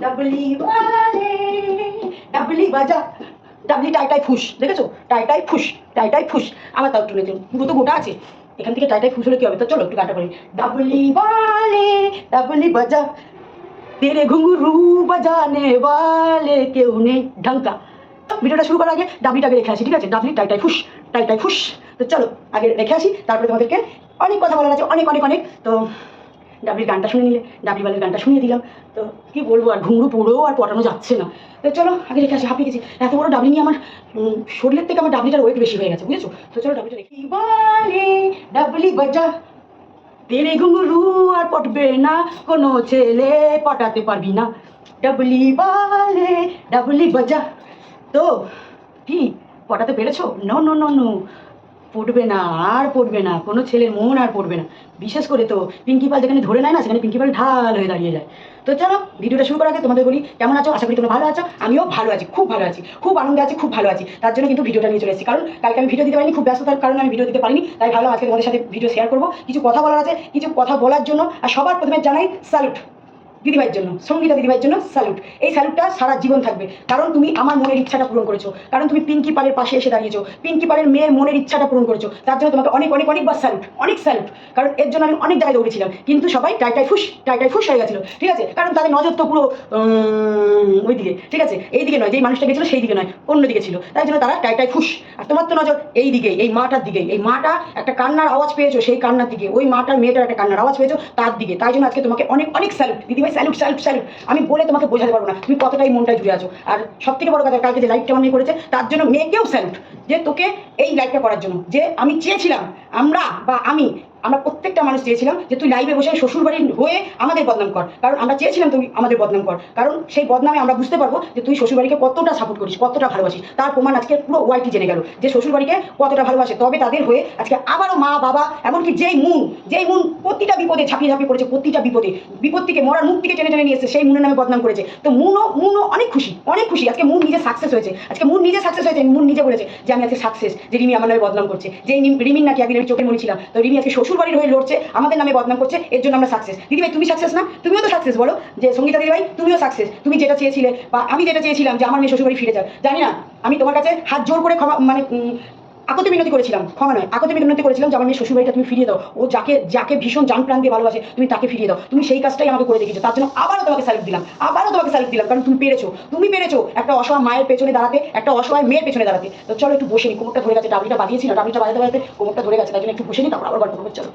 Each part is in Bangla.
ডাবলি বালে ডাবলি বাজা। ডাবলি টাই টাই ফুস, দেখেছ? টাই টাই ফুস, টাই টাই ফুস। তাও পুরো তো গোটা আছে। এখান থেকে টাই টাই ফুস হলে কি হবে? তো চলো, একটু গানটা করি। ডাবলি বালে, ডাবলি বাজা। তেরে ঘুঙ্গুরু বাজানে वाले কেউ নেই ঢঙ্কা। ভিডিওটা শুরু করার আগে ডাবলিটাকে রেখে আসি, ঠিক আছে? ডাবলি টাইটাই টাই ফুস, টাই টাই ফুস। তো চলো, আগে রেখে আসি, তারপরে তোমাদেরকে অনেক কথা বলার আছে, অনেক অনেক অনেক। তো ডাবলির গানটা শুনে নিলে ডাবলি বালের গানটা শুনিয়ে দিলাম। তো কি বলব আর, ঘুঙরু পড়েও আর পটানো যাচ্ছে না। তো চলো, আগে রেখে আসি, হাঁপিয়ে গেছি। এত বড় ডাবলি নিয়ে আমার শরীরের থেকে আমার ডাবলিটার ওয়েট বেশি হয়ে গেছে, বুঝেছ? তো চলো ডাবলিটা রেখে বালে, ডাবলি বাজা। তেরে ঘুঙরু আর পটবে না, কোনো ছেলে পটাতে পারবি না। ডাবলি বালে, ডাবলি বাজা। তো, কি, পটাতে পেরেছ? নো নো নো নো পড়বে না, আর পড়বে না, কোনো ছেলের মন আর পড়বে না। বিশেষ করে তো পিঙ্কি পাল যেখানে ধরে নেয় না, সেখানে পিঙ্কি পাল ঢাল হয়ে দাঁড়িয়ে যায়। তো চলো, ভিডিওটা শুরু করার আগে তোমাদের বলি, কেমন আছো? আশা করি তোমরা ভালো আছো, আমিও ভালো আছি, খুব ভালো আছি, খুব আনন্দে আছি, খুব ভালো আছি। তার জন্য কিন্তু ভিডিওটা নিয়ে চলে এসেছি। কারণ কালকে আমি ভিডিও দিতে পারিনি, খুব ব্যস্ততার কারণে আমি ভিডিও দিতে পারিনি, তাই ভালো আজকে তোমাদের সাথে ভিডিও শেয়ার করব। কিছু কথা বলার আছে, কিছু কথা বলার জন্য, আর সবার প্রথমে জানাই স্যালুট দিদিভাইয়ের জন্য, সঙ্গীতা দিদিভাইয়ের জন্য স্যালুট এই স্যালুটটা সারা জীবন থাকবে। কারণ তুমি আমার মনের ইচ্ছাটা পূরণ করেছ। কারণ তুমি পিঙ্কি পালের পাশে এসে দাঁড়িয়েছো। পিঙ্কি পালের মেয়ের মনের ইচ্ছাটা পূরণ করেছ। তার জন্য তোমাকে অনেক অনেক, অনেকবার স্যালুট অনেক স্যালুট কারণ এর জন্য আমি অনেক জায়গায় দৌড়েছিলাম। কিন্তু সবাই টাইটাই ফুস টাইটাই ফুস হয়ে গেছিল। ঠিক আছে? কারণ তাদের নজর তো পুরো ওই দিকে ঠিক আছে? এই দিকে নয়, যেই মানুষটা গেছিল সেই দিকে নয় অন্য দিকে ছিল। তাই জন্য তারা টাইটাই ফুস আর তোমার তো নজর এই দিকে এই মাটার দিকে। এই মাটা একটা কান্নার আওয়াজ পেয়েছ সেই কান্নার দিকে। ওই মাটার মেয়েটার একটা কান্নার আওয়াজ পেয়েছ তার দিকে। তাই জন্য আজকে তোমাকে অনেক অনেক স্যালুট দিদিভাই স্যালুট স্যালুট স্যালুট আমি বলে তোমাকে বোঝাতে পারব না। তুমি কতটাই মনটাই জুড়ে আছো। আর সব থেকে বড় কথা, কালকে যে লাইভটা আমার করেছে, তার জন্য মেয়েকেও স্যালুট যে তোকে এই লাইভটা করার জন্য। যে আমি চেয়েছিলাম, আমরা বা আমি আমরা প্রত্যেকটা মানুষ চেয়েছিলাম যে তুই লাইভে বসে শ্বশুর বাড়ির হয়ে আমাদের বদনাম কর। কারণ আমরা চেয়েছিলাম তুই আমাদের বদনাম কর। কারণ সেই বদনামে আমরা বুঝতে পারব যে তুই শ্বশুর বাড়িকে কতটা সাপোর্ট করিস, কতটা ভালোবাসিস। তার প্রমাণ আজকে পুরো ওয়াইটি জেনে গেল যে শ্বশুর বাড়িকে কতটা ভালোবাসে। তবে তাদের হয়ে আজকে আবারও মা, বাবা, এমনকি যেই মুন যেই মুন প্রতিটা বিপদে ঝাঁপিয়ে ঝাঁপিয়ে পড়েছে, প্রতিটা বিপদে। বিপদ থেকে মরার মুখ থেকে টেনে টেনে নিয়ে এসেছে, সেই মুনের নামে বদনাম করেছে। তো মুনও মুনও অনেক খুশি অনেক খুশি। আজকে মুন নিজে সাকসেস হয়েছে। আজকে মুন নিজে সাকসেস হয়েছে মুন নিজে বলেছে যে আমি আজকে সাকসেস যে রিমি আমার নামে বদনাম করছে। যে রিমি- রিমির নাকি আমি চোখের মনে ছিলাম। তো রিমি আজকে শ্বশুর বাড়ির হয়ে লড়ছে, আমাদের নামে বদনাম করছে, এর জন্য আমরা সাকসেস দিদিভাই, তুমি সাকসেস না? তুমিও তো সাকসেস বলো। যে সঙ্গীতা দিদিভাই, তুমিও সাকসেস তুমি যেটা চেয়েছিলে বা আমি যেটা চেয়েছিলাম যে আমার মেয়ে শ্বশুর বাড়ি ফিরে যাও জানি না, আমি তোমার কাছে হাত জোর করে ক্ষমা মানে আকতে মিনতি করেছিলাম, ক্ষমা নয়, আকতে মিনতি করেছিলাম যে আমার মেয়ে শ্বশুরবাড়িটা তুমি ফিরিয়ে দাও, ও যাকে যাকে ভীষণ জান প্রাণ দিয়ে ভালোবাসে, তুমি তাকে ফিরিয়ে দাও, তুমি সেই কাজটাই আমাকে করে দেখিয়েছো, তার জন্য আবারও তোমাকে স্যালুট দিলাম, আবারও তোমাকে স্যালুট দিলাম, কারণ তুমি পেরেছ তুমি পেরেছ একটা অসহায় মায়ের পেছনে দাঁড়াতে, একটা অসহায় মেয়ের পেছনে দাঁড়াতে, তো চলো একটু বসে নি, কোমরটা ধরে গেছে ডাবলিটা বাজিয়েছি না ডাবলিটা বাজাতে বাজাতে কোমরটা ধরে গেছে, তার জন্য একটু বসে নি, তারপর আবার গল্প করব, চলো।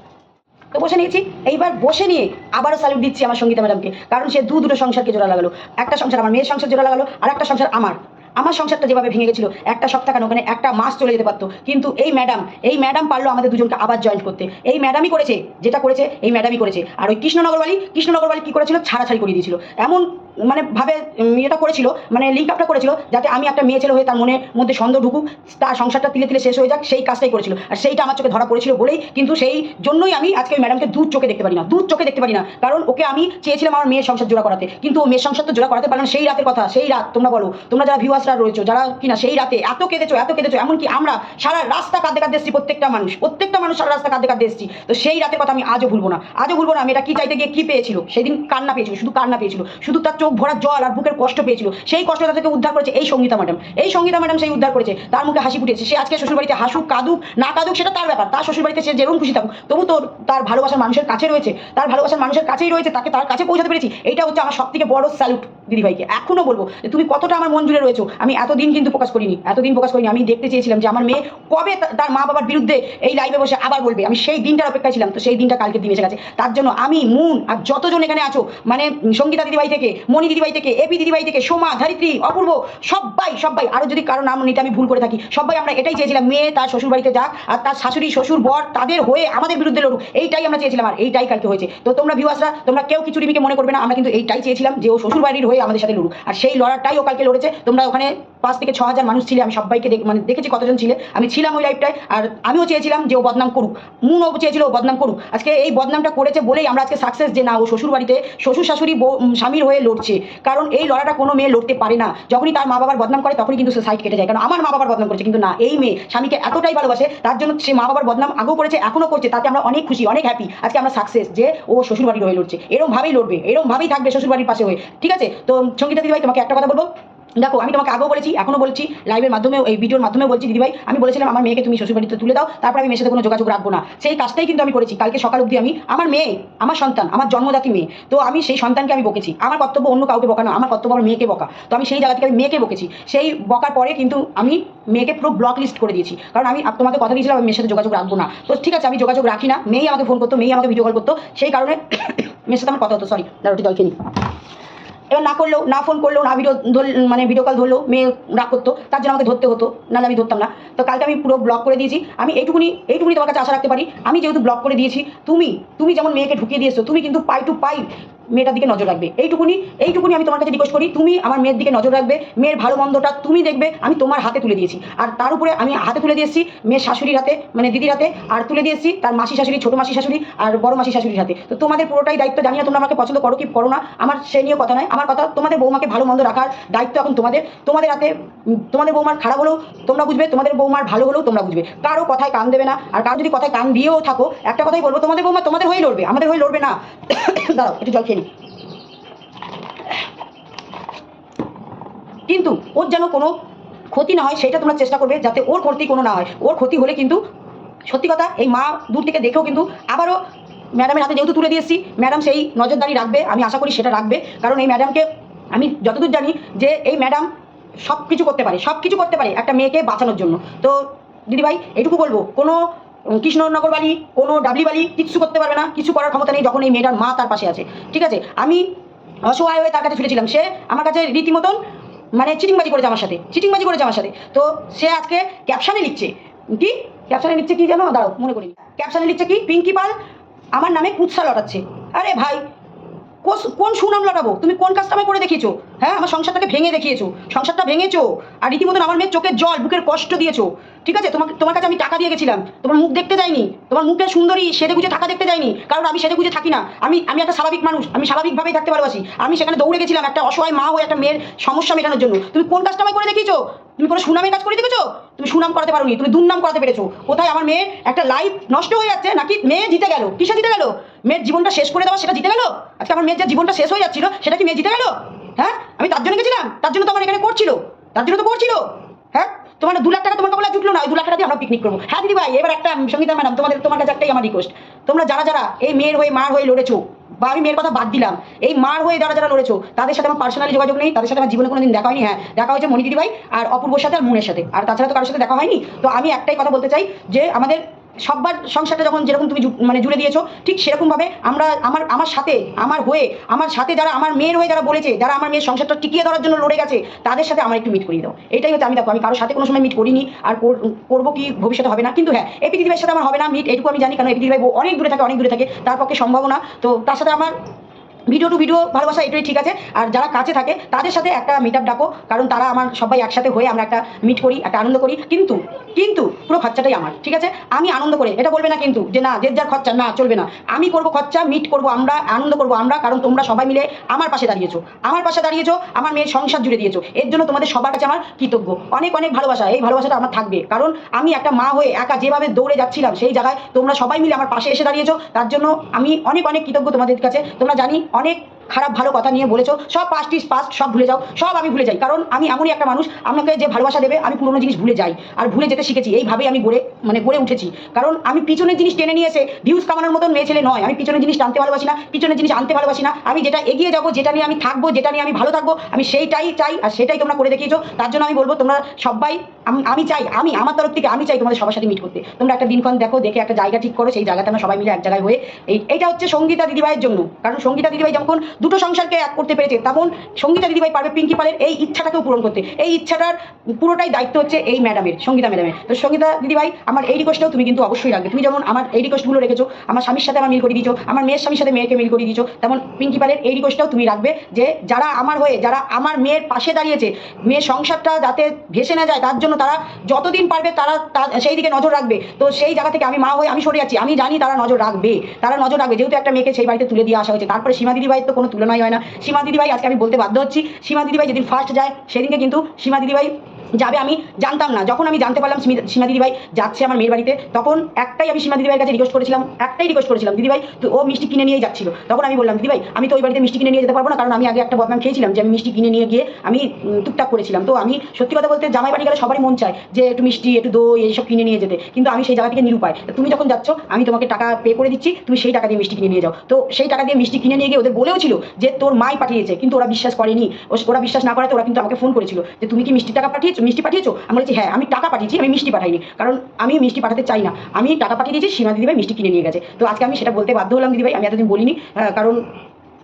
তো বসে নিয়েছি, এইবার বসে নিয়ে আবারও স্যালুট দিচ্ছি আমার সঙ্গীতা ম্যাডামকে কারণ সে দু দুটো সংসারকে জোড়া লাগালো, একটা সংসার আমার মেয়ের সংসার জোড়া লাগালো, আর একটা সংসার আমার। আমার সংসারটা যেভাবে ভেঙে গেছিল, একটা সপ্তাহ কেন ওখানে একটা মাস চলে যেতে পারতো। কিন্তু এই ম্যাডাম এই ম্যাডাম পারল আমাদের দুজনকে আবার জয়েন করতে। এই ম্যাডামই করেছে, যেটা করেছে, এই ম্যাডামই করেছে। আর ওই কৃষ্ণনগরবালি কৃষ্ণনগরবালি কী করেছিল? ছাড়াছাড়ি করিয়ে দিয়েছিল। এমন মানে ভাবে এটা করেছিল মানে লিঙ্ক আপটা করেছিল, যাতে আমি একটা মেয়ে ছেলে হয়ে তার মনের মধ্যে সন্দেহ ঢুকুক, তার সংসারটা তিলে তিলে শেষ হয়ে যাক, সেই কাজটাই করেছিল। আর সেইটা আমার চোখে ধরা পড়েছিল বলেই কিন্তু সেই জন্যই আমি আজকে ওই ম্যাডামকে দূর চোখে দেখতে পারি না দূর চোখে দেখতে পারি না কারণ ওকে আমি চেয়েছিলাম আমার মেয়ের সংসার জোড়া করাতে, কিন্তু ও মেয়ের সংসার তো জোড়া করাতে পারলাম সেই রাতের কথা, সেই রাত, তোমরা বলো, তোমরা যারা ভিউয়ার্সরা রয়েছো, যারা কিনা সেই রাতে এত কেঁদেছো এত কেঁদেছো, এমনকি আমরা সারা রাস্তা কাঁদতে কাঁদতে এসেছি, প্রত্যেকটা মানুষ প্রত্যেকটা মানুষ সারা রাস্তা কাঁদতে কাঁদতে এসেছি। তো সেই রাতের কথা আমি আজও ভুলবো না। আজও ভুলবো না আমি এটা কি চাইতে গিয়ে কি পেয়েছিল? সেদিন কান্না পেয়েছিল, শুধু কান্না পেয়েছিল, শুধু তার চোখ ভরা জল আর বুকের কষ্ট পেয়েছিল। সেই কষ্ট তাদেরকে উদ্ধার করেছে এই সঙ্গীতা ম্যাডাম। এই সঙ্গীতা ম্যাডাম সেই উদ্ধার করেছে। তার মুখে হাসি ফুটেছে। সে আজকে শ্বশুরবাড়িতে হাসুক, কাঁদুক, না কাঁদুক, সেটা তার ব্যাপার। তার শ্বশুরবাড়িতে সে যেরকম খুশি থাকুক, তবু তোর, তার ভালোবাসার মানুষের কাছে রয়েছে। তার ভালোবাসার মানুষের কাছেই রয়েছে, তাকে তার কাছে পৌঁছাতে পেরেছি। এটা হচ্ছে আমার সব থেকে বড় স্যালুট দিদিভাইকে, এখনও বলব যে তুমি কতটা আমার মন জুড়ে রয়েছো। আমি এতদিন কিন্তু প্রকাশ করিনি, এতদিন প্রকাশ করিনি, আমি দেখতে চেয়েছিলাম যে আমার মেয়ে কবে তার মা বাবার বিরুদ্ধে এই লাইভে বসে আবার বলবে। আমি সেই দিনটার অপেক্ষায় ছিলাম, তো সেই দিনটা কালকে দিন এসে গেছে। তার জন্য আমি, মুন আর যতজন এখানে আছো মানে সঙ্গীতা দিদিভাই থেকে, মণি দিদিভাই থেকে এপি দিদিভাই থেকে, সোমা, ধারিত্রী, অপূর্ব সবাই সবাই আরও যদি কারও নাম নিতে আমি ভুল করে থাকি সবাই আমরা এটাই চেয়েছিলাম, মেয়ে তার শ্বশুর বাড়িতে যাক, আর তার শাশুড়ি, শ্বশুর, বর তাদের হয়ে আমাদের বিরুদ্ধে লড়ুক, এইটাই আমরা চেয়েছিলাম, আর এইটাই কালকে হয়েছে। তো তোমরা ভিউয়ার্সরা তোমরা কেউ কিছু রিমিকে মনে করবে না, আমরা কিন্তু এইটাই চেয়েছিলাম যে ও শ্বশুর বাড়ির হয়ে আমাদের সাথে লড়ুক। আর সেই লড়াটাই ও কালকে লড়েছে। তোমরা ওখানে পাঁচ থেকে ছ হাজার মানুষ ছিলে, আমি সবাইকে মানে দেখেছি কতজন ছিলে। আমি ছিলাম ওই লাইফটায় আর আমিও চেয়েছিলাম যে ও বদনাম করুক। মুনও চেয়েছিল ও বদনাম করুক। আজকে এই বদনামটা করেছে বলেই আমরা আজকে সাকসেস যে না, ও শ্বশুর বাড়িতে শ্বশুর শাশুড়ি স্বামীর হয়ে লড়ছে। কারণ এই লড়াটা কোনো মেয়ে লড়তে পারে না। যখনই তার মা বাবার বদনাম করে, তখনই কিন্তু সে সাইড কেটে যায়। কারণ আমার মা বাবার বদনাম করছে, কিন্তু না, এই মেয়ে স্বামীকে এতটাই ভালোবাসে, তার জন্য সে মা বাবার বদনাম আগেও করেছে এখনও করছে, তাতে আমরা অনেক খুশি, অনেক হ্যাপি আজকে আমরা সাকসেস যে ও শ্বশুর বাড়ির হয়ে লড়ছে। এরকম ভাবেই লড়বে এরকম ভাবেই থাকবে শ্বশুর বাড়ির পাশে হয়ে। ঠিক আছে? তো সঙ্গীতা দিদিভাই, তোমাকে একটা কথা বলব? দেখো, আমি তোমাকে আগেও বলেছি এখনও বলছি লাইভের মাধ্যমে এই ভিডিওর মাধ্যমে বলছি, দিদিভাই, আমি বলেছিলাম আমার মেয়েকে তুমি শ্বশুরবাড়িতে তুলে দাও, তারপর আমি মেয়ের সাথে কোনো যোগাযোগ রাখব না। সেই কাজটাই কিন্তু আমি করেছি। কালকে সকাল অবধি আমি, আমার মেয়ে, আমার সন্তান, আমার জন্মদাতি মেয়ে, তো আমি সেই সন্তানকে আমি বকেছি। আমার কর্তব্য অন্য কাউকে বকানো, আমার কর্তব্য আমার মেয়েকে বকা। তো আমি সেই জায়গা থেকে আমি মেয়েকে বকেছি। সেই বকার পরে কিন্তু আমি মেয়েকে পুরো ব্লক লিস্ট করে দিয়েছি। কারণ আমি তোমাকে কথা দিয়েছিলাম, আমি মেয়ের সাথে যোগাযোগ রাখব না। তো ঠিক আছে, আমি যোগাযোগ রাখি না। মেয়েই আমাকে ফোন করতো, মেয়েই আমাকে ভিডিও কল করতো। সেই কারণে মেয়ের সাথে আমার কথা হতো সরি দাঁড়াটি জল খেয়ে। এবার না করলেও, না ফোন করলেও, না ভিডিও মানে ভিডিও কল ধরলেও মেয়ে রাগ করতো। তার জন্য আমাকে ধরতে হতো, নাহলে আমি ধরতাম না। তো কালকে আমি পুরো ব্লক করে দিয়েছি। আমি এইটুকুনি এইটুকুনি তোমার কাছে আশা রাখতে পারি। আমি যেহেতু ব্লক করে দিয়েছি, তুমি তুমি যেমন মেয়েকে ঢুকিয়ে দিয়েছ, তুমি কিন্তু পাই টু পাই মেয়েটার দিকে নজর রাখবে। এইটুকুনি এইটুকুনি আমি তোমার কাছে রিকোয়েস্ট করি। তুমি আমার মেয়ের দিকে নজর রাখবে, মেয়ের ভালো মন্দটা তুমি দেখবে, আমি তোমার হাতে তুলে দিয়েছি। আর তার উপরে আমি হাতে তুলে দিয়েছি মেয়ের শাশুড়ির হাতে মানে দিদির হাতে, আর তুলে দিয়েছি তার মাসি শাশুড়ি, ছোটো মাসি শাশুড়ি, আর বড় মাসি শাশুড়ির হাতে। তো তোমাদের পুরোটাই দায়িত্ব জানি না তোমরা আমাকে পছন্দ করো কি করো না, আমার সে নিয়ে কথা নয়। আমার কথা তোমাদের বৌমাকে ভালো মন্দ রাখার দায়িত্ব এখন তোমাদের। তোমাদের হাতে, তোমাদের বৌমার খারাপ হলেও তোমরা বুঝবে, তোমাদের বৌমার ভালো হলেও তোমরা বুঝবে। কারও কথায় কান দেবে না, আর কারও যদি কথায় কান দিয়েও থাকো, একটা কথাই বলব, তোমাদের বৌমা তোমাদের হয়ে লড়বে, আমাদের হয়ে লড়বে না। দাঁড়াও, একটু জল খেয়ে নিই। কিন্তু ওর যেন কোনো ক্ষতি না হয়, সেটা তোমরা চেষ্টা করবে যাতে ওর ক্ষতি কোনো না হয়। ওর ক্ষতি হলে কিন্তু, সত্যি কথা, এই মা দূর থেকে দেখেও কিন্তু আবারও ম্যাডামের হাতে যেহেতু তুলে দিয়েছি, ম্যাডাম সেই নজরদারি রাখবে, আমি আশা করি সেটা রাখবে। কারণ এই ম্যাডামকে আমি যতদূর জানি যে এই ম্যাডাম সব কিছু করতে পারে সব কিছু করতে পারে একটা মেয়েকে বাঁচানোর জন্য। তো দিদিভাই, এটুকু বলব, কোনো কৃষ্ণনগর বাড়ি কোনো ডাবলি বাড়ি কিচ্ছু করতে পারবে না, কিছু করার ক্ষমতা নেই যখন এই মেয়েটার মা তার পাশে আছে। ঠিক আছে? আমি অসহায় হয়ে তার কাছে ছুটেছিলাম সে আমার কাছে রীতিমতন মানে চিটিংবাজি করেছে আমার সাথে, চিটিংবাজি করেছে আমার সাথে। তো সে আজকে ক্যাপশনে লিখছে। কি? ক্যাপশনে লিখছে কি জানো দাঁড়াও, মনে করি ক্যাপশনে লিখছে কি? পিঙ্কি পাল আমার নামে কুৎসা লটাচ্ছে। আরে ভাই কোন সুনাম লটাবো? তুমি কোন কাজটা করে দেখিয়েছো? হ্যাঁ আমার সংসারটাকে ভেঙে দেখিয়েছো। সংসারটা ভেঙেছো। আর রীতিমতন আমার মেয়ের চোখের জল, বুকের কষ্ট দিয়েছ। ঠিক আছে? তোমাকে, তোমার কাছে আমি টাকা দিয়ে গেছিলাম। তোমার মুখ দেখতে যাইনি তোমার মুখে সুন্দরী সেদে গুজে টাকা দেখতে যাইনি কারণ আমি সেদে গুজে থাকি না। আমি আমি একটা স্বাভাবিক মানুষ। আমি স্বাভাবিকভাবেই থাকতে ভালোবাসি। আমি সেখানে দৌড়ে গেছিলাম একটা অসহায় মা হয়ে একটা মেয়ের সমস্যা মেটানোর জন্য। তুমি কোন কাজটা আমায় করে দেখিয়েছো? তুমি কোনো সুনামের কাজ করে দেখেছ? তুমি সুনাম করাতে পারোনি। তুমি দুর্নাম করাতে পেরেছ। কোথায় আমার মেয়ের একটা লাইফ নষ্ট হয়ে যাচ্ছে? নাকি মেয়ে জিতে গেল? কিসে জিতে গেল? মেয়ের জীবনটা শেষ করে দেওয়া সেটা জিতে গেল? আজকে আমার মেয়ের যে জীবনটা শেষ হয়ে যাচ্ছিল, সেটা কি মেয়ে জিতে গেল? হ্যাঁ? আমি তার জন্য গেছিলাম? তার জন্য তো আমার এখানে করছিল। তার জন্য তো করছিল। হ্যাঁ? তোমার দু লাখ টাকা তোমার কবলা জুটলো না, ওই দু লাখ টাকা দিয়ে আমরা পিকনিক করব। হ্যাঁ দিদি ভাই, এবার একটা সঙ্গীতা ম্যাডাম তোমাদের, তোমার কাছে একটাই আমার রিকোয়েস্ট তোমরা যারা যারা এই মেয়ের হয়ে, মার হয়ে লড়েছো, বা আমি মেয়ের কথা বাদ দিলাম, এই মার হয়ে যারা যারা লড়েছো, তাদের সাথে আমার পার্সোনালি যোগাযোগ নেই, তাদের সাথে আমার জীবনে কোনোদিন দেখা হয়নি। হ্যাঁ দেখা হয়েছে মণি দিদি ভাই আর অপূর্বর সাথে আর মুনের সাথে। আর তাছাড়া তো কারোর সাথে দেখা হয়নি। তো আমি একটাই কথা বলতে চাই যে, আমাদের সববার সংসারটা যখন যেরকম তুমি মানে জুড়ে দিয়েছ, ঠিক সেরকমভাবে আমরা আমার আমার সাথে, আমার হয়ে, আমার সাথে যারা, আমার মেয়ের হয়ে যারা বলেছে, যারা আমার মেয়ের সংসারটা টিকিয়ে ধরার জন্য লড়ে গেছে, তাদের সাথে আমার একটু মিট করিয়ে দাও। এটাই হচ্ছে আমি দেখো, আমি কারোর সাথে কোনো সময় মিট করিনি, আর করব কি ভবিষ্যতে হবে না, কিন্তু হ্যাঁ এপি দিদিভাইয়ের সাথে আমার হবে না মিট এটুকু আমি জানি কারণ এপি দিদিভাই অনেক দূরে থাকে, অনেক দূরে থাকে, তার পক্ষে সম্ভাবনা তো তার সাথে আমার ভিডিও টু ভিডিও ভালোবাসা এটাই ঠিক আছে। আর যারা কাছে থাকে, তাদের সাথে একটা মিট আপ ডাকো, কারণ তারা আমার সবাই একসাথে হয়ে আমরা একটা মিট করি, একটা আনন্দ করি। কিন্তু কিন্তু পুরো খরচাটাই আমার, ঠিক আছে? আমি আনন্দ করে, এটা বলবে না কিন্তু যে না, যে যার খরচা, না, চলবে না। আমি করব খরচা মিট করব আমরা, আনন্দ করব আমরা, কারণ তোমরা সবাই মিলে আমার পাশে দাঁড়িয়েছো। আমার পাশে দাঁড়িয়েছো, আমার মেয়ের সংসার জুড়ে দিয়েছ। এর জন্য তোমাদের সবার কাছে আমার কৃতজ্ঞ। অনেক অনেক ভালোবাসা, এই ভালোবাসাটা আমার থাকবে। কারণ আমি একটা মা হয়ে একা যেভাবে দৌড়ে যাচ্ছিলাম, সেই জায়গায় তোমরা সবাই মিলে আমার পাশে এসে দাঁড়িয়েছো। তার জন্য আমি অনেক অনেক কৃতজ্ঞ তোমাদের কাছে। তোমরা জানি অনেক খারাপ ভালো কথা নিয়ে বলেছ, সব পাস্ট ইস পাস্ট সব ভুলে যাও, সব আমি ভুলে যাই। কারণ আমি এমনই একটা মানুষ আমাকে যে ভালোবাসা দেবে, আমি পুরোনো জিনিস ভুলে যাই, আর ভুলে যেতে শিখেছি, এইভাবেই আমি গড়ে মানে গড়ে উঠেছি। কারণ আমি পিছনের জিনিস টেনে নিয়ে এসে ভিউজ কামানোর মতন মেয়ে ছেলে নয়, আমি পিছনের জিনিস টানতে ভালোবাসি না, পিছনের জিনিস আনতে ভালোবাসি না, আমি যেটা এগিয়ে যাব, যেটা নিয়ে আমি থাকব, যেটা নিয়ে আমি ভালো থাকব, আমি সেইটাই চাই, আর সেটাই তোমরা করে দেখিয়েছো। তার জন্য আমি বলব, তোমরা সবাই, আমি আমি চাই, আমি, আমার তরফ থেকে আমি চাই তোমাদের সবার সাথে মিট করতে। তোমরা একটা দিনক্ষণ দেখো, দেখে একটা জায়গা ঠিক করো, সেই জায়গাতে আমরা সবাই মিলে এক জায়গায় হয়ে, এই এইটা হচ্ছে সঙ্গীতা দিদিভাইয়ের জন্য। কারণ সঙ্গীতা দিদিভাই যখন দুটো সংসারকে এক করতে পেরেছে তখন সঙ্গীতা দিদিভাই পারবে পিঙ্কি পালের এই ইচ্ছাটাকেও পূরণ করতে। এই ইচ্ছাটার পুরোটাই দায়িত্ব হচ্ছে এই ম্যাডামের, সঙ্গীতা ম্যাডামের। তো সঙ্গীতা দিদিভাই, আমার এই রিকোয়েস্টটাও তুমি কিন্তু অবশ্যই রাখবে। তুমি যেমন আমার এই রিকোয়েস্টগুলো রেখেছো, আমার স্বামীর সাথে আমার মিল করে দিয়েছ, আমার মেয়ের স্বামীর সাথে মেয়েকে মিল করে দিয়েছ, তেমন পিঙ্কি পালের এই রিকোয়েস্টটাও তুমি রাখবে যে যারা আমার হয়ে, যারা আমার মেয়ের পাশে দাঁড়িয়েছে, মেয়ের সংসারটা যাতে ভেসে না যায়, তার জন্য তারা যতদিন পারবে তারা সেই দিকে নজর রাখবে। তো সেই জায়গা থেকে আমি মা হয়ে আমি সরে যাচ্ছি, আমি জানি তারা নজর রাখবে, তারা নজর রাখবে। যেহেতু একটা মেয়েকে সেই বাড়িতে তুলে দিয়ে আসা হয়েছে, তারপরে সীমা দিদিভাইয়ের তো কোনো তুলনাই হয় না। সীমা দিদিভাই, আজকে আমি বলতে বাধ্য হচ্ছি, সীমা দিদিভাই যেদিন ফার্স্ট যায়, সেদিনকে কিন্তু সীমা দিদিভাই যাবে আমি জানতাম না। যখন আমি জানতে পারলাম সীমা দিদিভাই যাচ্ছে আমার মেয়ের বাড়িতে, তখন একটাই আমি সীমা দিদিভাইয়ের কাছে রিকোয়েস্ট করেছিলাম, একটাই রিকোয়েস্ট করেছিলাম, দিদিভাই তো ও মিষ্টি কিনে নিয়ে যাচ্ছিল। তখন আমি বললাম, দিদিভাই, আমি তো ওই বাড়িতে মিষ্টি কিনে নিয়ে যেতে পারব না, কারণ আমি আগে একটা বদনাম খেয়েছিলাম যে আমি মিষ্টি কিনে নিয়ে গিয়ে আমি টুকটাক করেছিলাম। তো আমি সত্যি কথা বলতে জামাই বাড়ি গেলে সবারই মন চায় যে একটু মিষ্টি, একটু দই, এইসব কিনে নিয়ে যেতে। কিন্তু আমি সেই জায়গা থেকে নিরুপায়। তুমি যখন যাচ্ছ, আমি তোমাকে টাকা পে করে দিচ্ছি, তুমি সেই টাকা দিয়ে মিষ্টি কিনে নিয়ে যাও। তো সেই টাকা দিয়ে মিষ্টি কিনে নিয়ে গিয়ে ওদের বলেও ছিল যে তোর মাই পাঠিয়েছে, কিন্তু ওরা বিশ্বাস করেনি। ওরা বিশ্বাস না করাতে ওরা কিন্তু আমাকে ফোন করেছিল যে তুমি কি মিষ্টি টাকা পাঠিয়েছো? মিষ্টি পাঠিয়েছো? আমি বলেছি হ্যাঁ আমি টাকা পাঠিয়েছি, আমি মিষ্টি পাঠাইনি। কারণ আমি মিষ্টি পাঠাতে চাই না। আমি টাকা পাঠিয়ে দিয়েছি, সীমা দিদিভাই মিষ্টি কিনে নিয়ে গেছে। তো আজকে আমি সেটা বলতে বাধ্য হলাম দিদিভাই, আমি এতদিন বলিনি কারণ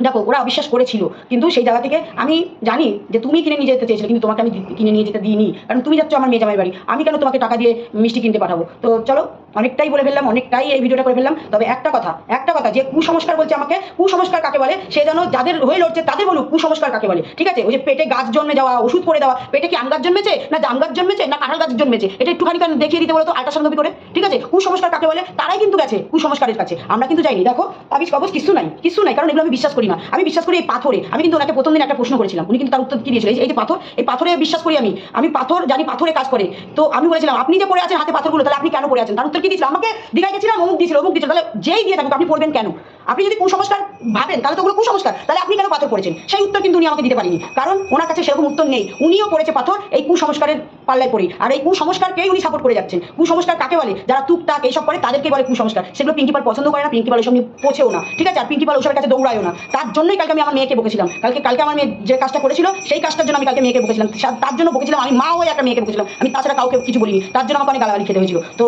দেখো, ওরা অবিশ্বাস করেছিল, কিন্তু সেই জায়গা থেকে আমি জানি যে তুমি কিনে নিয়ে যেতে চেয়েছিলে, কিন্তু তোমাকে আমি কিনে নিয়ে যেতে দিইনি। কারণ তুমি যাচ্ছ আমার মেয়ে জামাই বাড়ি, আমি কেন তোমাকে টাকা দিয়ে মিষ্টি কিনতে পাঠাবো? তো চলো, অনেকটাই বলে ফেললাম, অনেকটাই এই ভিডিওটা করে ফেললাম। তবে একটা কথা একটা কথা, যে কুসংস্কার বলছে আমাকে, কুসংস্কার কাকে বলে? সে যেন যাদের হয়ে লড়ছে তাদের বলুক, কুসংস্কার কাকে বলে? ঠিক আছে? ওই যে পেটে গাছ জন্মে যাওয়া, ওষুধ করে দেওয়া, পেটে কি আম গাছ জন্মেছে, না জাম গাছ জন্মেছে, না কাঁঠাল গাছ জন্মেছে? এটা একটুখানি দেখিয়ে দিতে বলো তো আল্ট্রাসাউন্ড করে। ঠিক আছে? কুসংস্কার কাকে বলে? তারাই কিন্তু গেছে, কুসংস্কারের কাছে। আমরা কিন্তু যাইনি। দেখো, তাবিজ কিছু নাই কিছু নাই, কারণ এগুলো আমি বিশ্বাস করি না। আমি বিশ্বাস করি এই পাথরে। আমি কিন্তু ওনাকে প্রথম দিন একটা প্রশ্ন করেছিলাম। উনি কিন্তু তার উত্তর কি দিয়েছিল? এই যে- পাথর, এই পাথরে বিশ্বাস করি আমি। আমি পাথর জানি পাথরে কাজ করে। তো আমি বলেছিলাম, আপনি যে পড়ে আছেন হাতে পাথরগুলো, তাহলে আপনি কেন পড়ে আছেন? তার উত্তর কি দিয়েছিল? আমাকে দিঘায় গেছিলাম, অমুক দিয়েছিল অমুক দিয়েছিল। তাহলে যেই দিয়ে থাকুক, আপনি পড়বেন কেন? আপনি যদি কুসংস্কার ভাবেন, তাহলে তো ওগুলো কুসংস্কার। তাহলে আপনি কেন পাথর পড়েছেন? সেই উত্তর কিন্তু উনি আমাকে দিতে পারেনি কারণ ওনার কাছে সেরকম উত্তর নেই। উনিও পড়েছে পাথর, এই কুসংস্কারের পাল্লায় পড়ি। আর এই কুসংস্কারকেই উনি সাপোর্ট করে যাচ্ছেন। কুসংস্কার কাকে বলে? যারা টুকটাক এইসব করে তাদেরকে বলে কুসংস্কার। সেগুলো পিঙ্কি পাল পছন্দ করে না, পিঙ্কি পাল ওসব নিয়ে পৌঁছেও না। ঠিক আছে? আর পিঙ্কি পাল ওসবের কাছে দৌড়ায়ও না। তার জন্যই কালকে আমি আমার মেয়েকে বকেছিলাম। কালকে কালকে আমার মেয়ে যে কাজটা করেছিল, সেই কাজটার জন্য আমি কালকে মেয়েকে বকেছিলাম। তার জন্য বকেছিলাম, আমি মা হয়ে একটা মেয়েকে বকেছিলাম। আমি তাছাড়া কাউকে কিছু বলিনি। তার জন্য আমাকে অনেক গালাগালি খেতে হয়েছিল। তো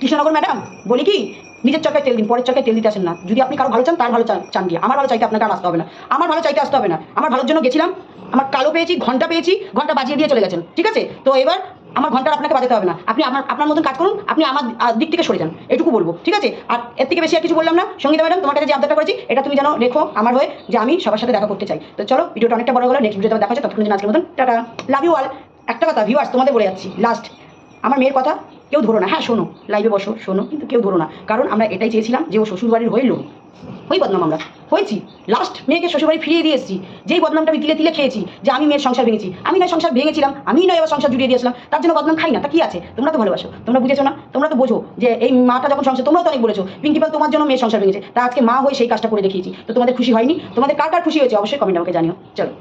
কৃষ্ণনগর ম্যাডাম, বলি কি নিজের চরকায় তেল দিন, পরের চরকায় তেল দিতে আসেন না। যদি আপনি কারও ভালো চান, তার ভালো চান গিয়ে। আমার ভালো চাইতে আপনাকে আর আসতে হবে না। আমার ভালো চাইতে আসতে হবে না। আমার ভালোর জন্য গেছিলাম, আমার কালো পেয়েছি, ঘণ্টা পেয়েছি, ঘণ্টা বাজিয়ে দিয়ে চলে গেছেন। ঠিক আছে? তো এবার আমার ঘণ্টা আপনাকে বাজাতে হবে না। আপনি আমার, আপনার মতন কাজ করুন, আপনি আমার দিক থেকে সরে যান। এটুকু বলব। ঠিক আছে? আর এর থেকে বেশি আর কিছু বললাম না। সঙ্গীতা ম্যাডাম, তোমার কাছে যে আবদারটা করেছি, এটা তুমি যেন রেখো আমার হয়ে, যে আমি সবার সাথে দেখা করতে চাই। তো চলো, ভিডিওটা অনেকটা বড় হলো নেক্সট ভিডিওতে দেখা হচ্ছে। ততক্ষণ আজকের মতন। টাটা! লাভ ইউ অল একটা কথা ভিউয়ার্স তোমাদের বলে যাচ্ছি। লাস্ট আমার মেয়ের কথা কেউ ধরো না। হ্যাঁ শোনো লাইভে বসো, শোনো, কিন্তু কেউ ধরো না। কারণ আমরা এটাই চেয়েছিলাম যে ও শ্বশুরবাড়ির হয়ে লোক ওই বদনাম আমরা। হয়েছি। লাস্ট মেয়েকে শ্বশুরবাড়ি ফিরিয়ে দিয়ে এসেছি। যেই বদনামটা আমি তিলে তিলে খেয়েছি, যে আমি মেয়ের সংসার ভেঙেছি, আমি নয় সংসার ভেঙেছিলাম, আমি নয় এবার সংসার জুড়িয়ে দিয়েছিলাম তার জন্য বদনাম খাই না। তা কি আছে? তোমরা তো ভালোবাসো। তোমরা বুঝেছ না? তোমরা তো বোঝো যে এই মাটা যখন সংসার, তোমরাও তো অনেক বলেছ প্রিন্সিপাল তোমার জন্য মেয়ের সংসার ভেঙেছে। তা আজকে মা হয়ে সেই কাজটা করে দেখিয়েছি। তো তোমাদের খুশি হয়নি? তোমাদের কার কার খুশি হয়েছে? অবশ্যই কমেন্ট আমাকে জানিও। চলো।